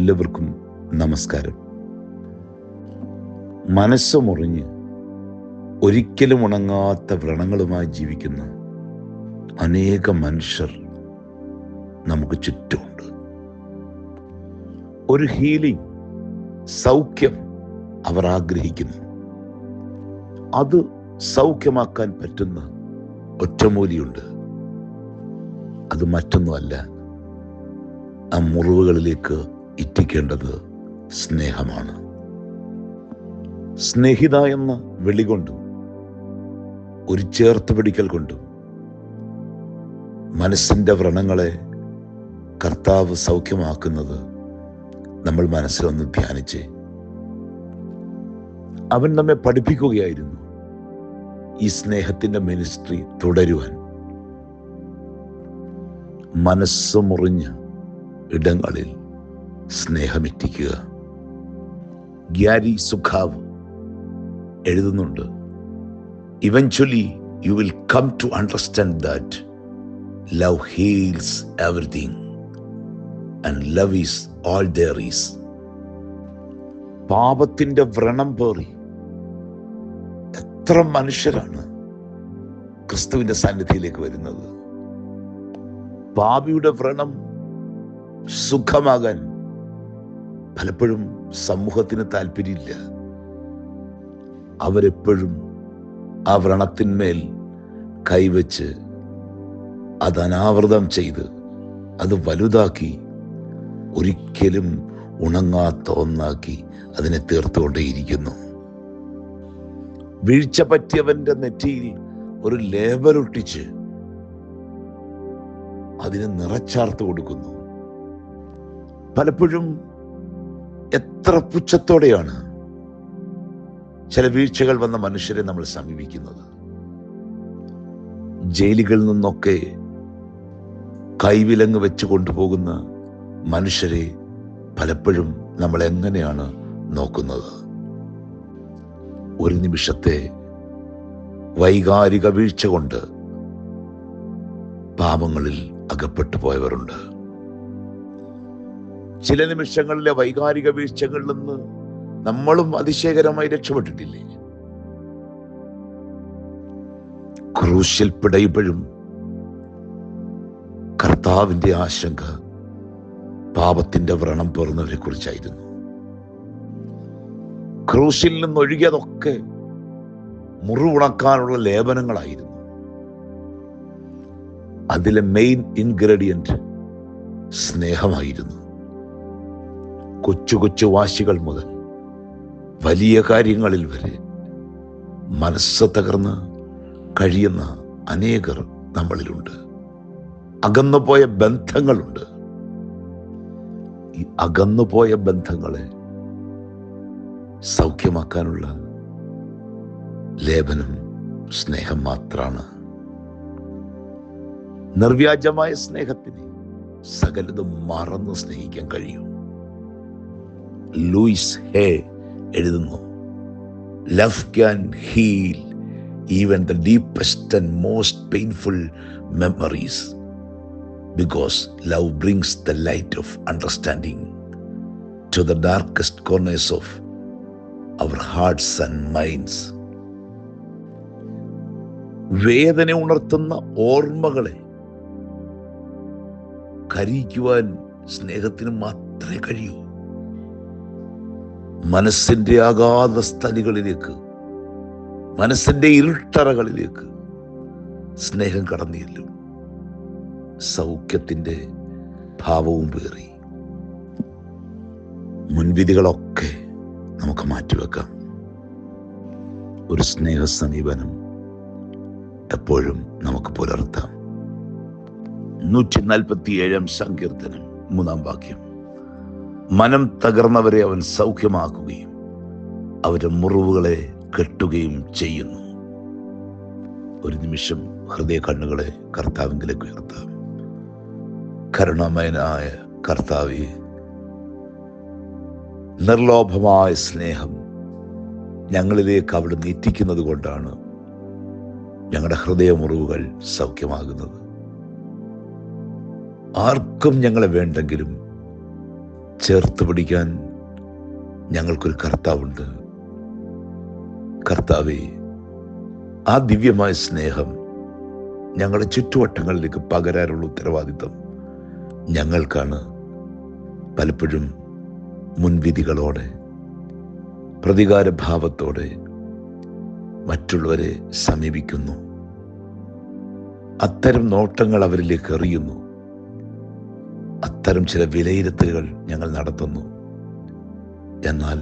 എല്ലാവർക്കും നമസ്കാരം. മനസ്സ് മുറിഞ്ഞ് ഒരിക്കലും ഉണങ്ങാത്ത വ്രണങ്ങളുമായി ജീവിക്കുന്ന അനേക മനുഷ്യർ നമുക്ക് ചുറ്റുമുണ്ട്. ഒരു ഹീലിംഗ് സൗഖ്യം അവർ ആഗ്രഹിക്കുന്നു. അത് സൗഖ്യമാക്കാൻ പറ്റുന്ന ഒറ്റമൂലിയുണ്ട്. അത് മറ്റൊന്നുമല്ല ആ മുറിവുകളിലേക്ക് ഇറ്റിക്കേണ്ടത് സ്നേഹമാണ്. സ്നേഹിത എന്ന വിളികൊണ്ടും ഒരു ചേർത്ത് പിടിക്കൽ കൊണ്ടും മനസ്സിന്റെ വ്രണങ്ങളെ കർത്താവ് സൗഖ്യമാക്കുന്നത് നമ്മൾ മനസ്സിലൊന്ന് ധ്യാനിച്ച്. അവൻ നമ്മെ പഠിപ്പിക്കുകയായിരുന്നു ഈ സ്നേഹത്തിന്റെ മിനിസ്ട്രി തുടരുവാൻ. മനസ്സ് മുറിഞ്ഞ ഇടങ്ങളിൽ സ്നേഹമെത്തിക്കുക. ഗ്യാരി സുഖാവ് എഴുതുന്നുണ്ട് eventually you will come to understand that love heals everything and love is all there is പാപത്തിന്റെ വ്രണം പേറി. എത്ര മനുഷ്യരാണ് ക്രിസ്തുവിന്റെ സന്നിധിയിലേക്ക് വരുന്നത്. പാപിയുടെ വ്രണം സുഖമാകാൻ പലപ്പോഴും സമൂഹത്തിന് താല്പര്യമില്ല. അവരെപ്പോഴും ആ വ്രണത്തിന്മേൽ കൈവച്ച് അത് അനാവൃതം ചെയ്ത് അത് വലുതാക്കി ഒരിക്കലും ഉണങ്ങാത്ത ഒന്നാക്കി അതിനെ തീർത്തുകൊണ്ടേയിരിക്കുന്നു. വീഴ്ച പറ്റിയവന്റെ നെറ്റിയിൽ ഒരു ലേബലൊട്ടിച്ച് അതിനെ നിറച്ചാർത്ത് കൊടുക്കുന്നു. പലപ്പോഴും എത്ര പുച്ഛത്തോടെയാണ് ചില വീഴ്ചകൾ വന്ന മനുഷ്യരെ നമ്മൾ സമീപിക്കുന്നത്. ജയിലുകളിൽ നിന്നൊക്കെ കൈവിലങ്ങ് വെച്ച് കൊണ്ടുപോകുന്ന മനുഷ്യരെ പലപ്പോഴും നമ്മൾ എങ്ങനെയാണ് നോക്കുന്നത്? ഒരു നിമിഷത്തെ വൈകാരിക വീഴ്ച കൊണ്ട് പാപങ്ങളിൽ അകപ്പെട്ടു പോയവരുണ്ട്. ചില നിമിഷങ്ങളിലെ വൈകാരിക വീഴ്ചകളിൽ നിന്ന് നമ്മളും അതിശയകരമായി രക്ഷപ്പെട്ടിട്ടില്ലേ? ക്രൂശിൽ പിടയുമ്പോഴും കർത്താവിന്റെ ആശങ്ക പാപത്തിന്റെ വ്രണം പേർന്നവരെ കുറിച്ചായിരുന്നു. ക്രൂശിൽ നിന്നൊഴുകിയതൊക്കെ മുറിവുണക്കാനുള്ള ലേപനങ്ങളായിരുന്നു. അതിലെ മെയിൻ ഇൻഗ്രീഡിയന്റ് സ്നേഹമായിരുന്നു. കൊച്ചു കൊച്ചു വാശികൾ മുതൽ വലിയ കാര്യങ്ങളിൽ വരെ മനസ്സ് തകർന്ന് കഴിയുന്ന അനേകർ നമ്മളിലുണ്ട്. അകന്നുപോയ ബന്ധങ്ങളുണ്ട്. ഈ അകന്നുപോയ ബന്ധങ്ങളെ സൗഖ്യമാക്കാനുള്ള ലേപനം സ്നേഹം മാത്രമാണ് നിർവ്യാജമായ സ്നേഹത്തിന് സകലതും മറന്ന് സ്നേഹിക്കാൻ കഴിയും. ലൂയിസ് ഹേ എഴുതുന്നു. Love can heal even the deepest and most painful memories because love brings the light of understanding to the darkest corners of our hearts and minds വേദന ഉണർത്തുന്ന ഓർമ്മകളെ കരിക്കുവാൻ സ്നേഹത്തിന് മാത്രമേ കഴിയൂ. മനസ്സിന്റെ അഗാധ സ്ഥലികളിലേക്ക് മനസ്സിന്റെ ഇരുട്ടറകളിലേക്ക് സ്നേഹം കടന്നിയല്ലോ സൗഖ്യത്തിന്റെ ഭാവവും പേറി മുൻവിധികളൊക്കെ നമുക്ക് മാറ്റിവെക്കാം. ഒരു സ്നേഹ സമീപനം എപ്പോഴും നമുക്ക് പുലർത്താം. നൂറ്റി നാൽപ്പത്തി ഏഴാം സങ്കീർത്തനം മൂന്നാം വാക്യം. മനം തകർന്നവരെ അവൻ സൗഖ്യമാക്കുകയും അവരുടെ മുറിവുകളെ കെട്ടുകയും ചെയ്യുന്നു. ഒരു നിമിഷം ഹൃദയ കണ്ണുകളെ കർത്താവിങ്കിലേക്ക് ഉയർത്താം. കരുണമയനായ കർത്താവെ നിർലോഭമായ സ്നേഹം ഞങ്ങളിലേക്ക് അവിടെ നീറ്റിക്കുന്നത് കൊണ്ടാണ് ഞങ്ങളുടെ ഹൃദയമുറിവുകൾ സൗഖ്യമാകുന്നത്. ആർക്കും ഞങ്ങളെ വേണ്ടെങ്കിലും ചേർത്ത് പിടിക്കാൻ ഞങ്ങൾക്കൊരു കർത്താവുണ്ട്. കർത്താവെ ആ ദിവ്യമായ സ്നേഹം ഞങ്ങളുടെ ചുറ്റുവട്ടങ്ങളിലേക്ക് പകരാനുള്ള ഉത്തരവാദിത്വം ഞങ്ങൾക്കാണ്. പലപ്പോഴും മുൻവിധികളോടെ പ്രതികാരഭാവത്തോടെ മറ്റുള്ളവരെ സമീപിക്കുന്നു. അത്തരം നോട്ടങ്ങൾ അവരിലേക്ക് എറിയുന്നു. അത്തരം ചില വിലയിരുത്തലുകൾ ഞങ്ങൾ നടത്തുന്നു. എന്നാൽ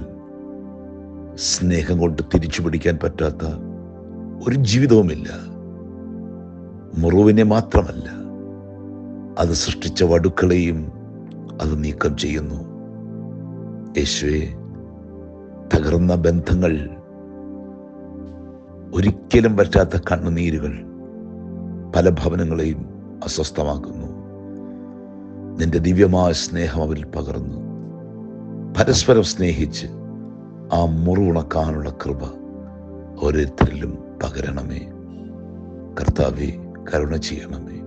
സ്നേഹം കൊണ്ട് തിരിച്ചു പിടിക്കാൻ പറ്റാത്ത ഒരു ജീവിതവുമില്ല. മുറിവിനെ മാത്രമല്ല അത് സൃഷ്ടിച്ച വടുക്കളെയും അത് നീക്കം ചെയ്യുന്നു. യേശുവേ തകർന്ന ബന്ധങ്ങൾ ഒരിക്കലും പറ്റാത്ത കണ്ണുനീരുകൾ പല ഭവനങ്ങളെയും അസ്വസ്ഥമാക്കുന്നു. നിന്റെ ദിവ്യമായ സ്നേഹം അവരിൽ പകർന്നു. പരസ്പരം സ്നേഹിച്ച് ആ മുറിവുണക്കാനുള്ള കൃപ ഓരോരുത്തരിലും പകരണമേ. കർത്താവെ കരുണ ചെയ്യണമേ.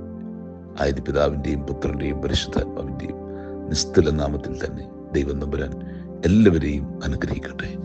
ആയത് പിതാവിന്റെയും പുത്രന്റെയും പരിശുദ്ധാത്മാവിന്റെയും നിസ്തുല നാമത്തിൽ തന്നെ ദൈവം നമ്പുരാൻ എല്ലാവരെയും അനുഗ്രഹിക്കട്ടെ.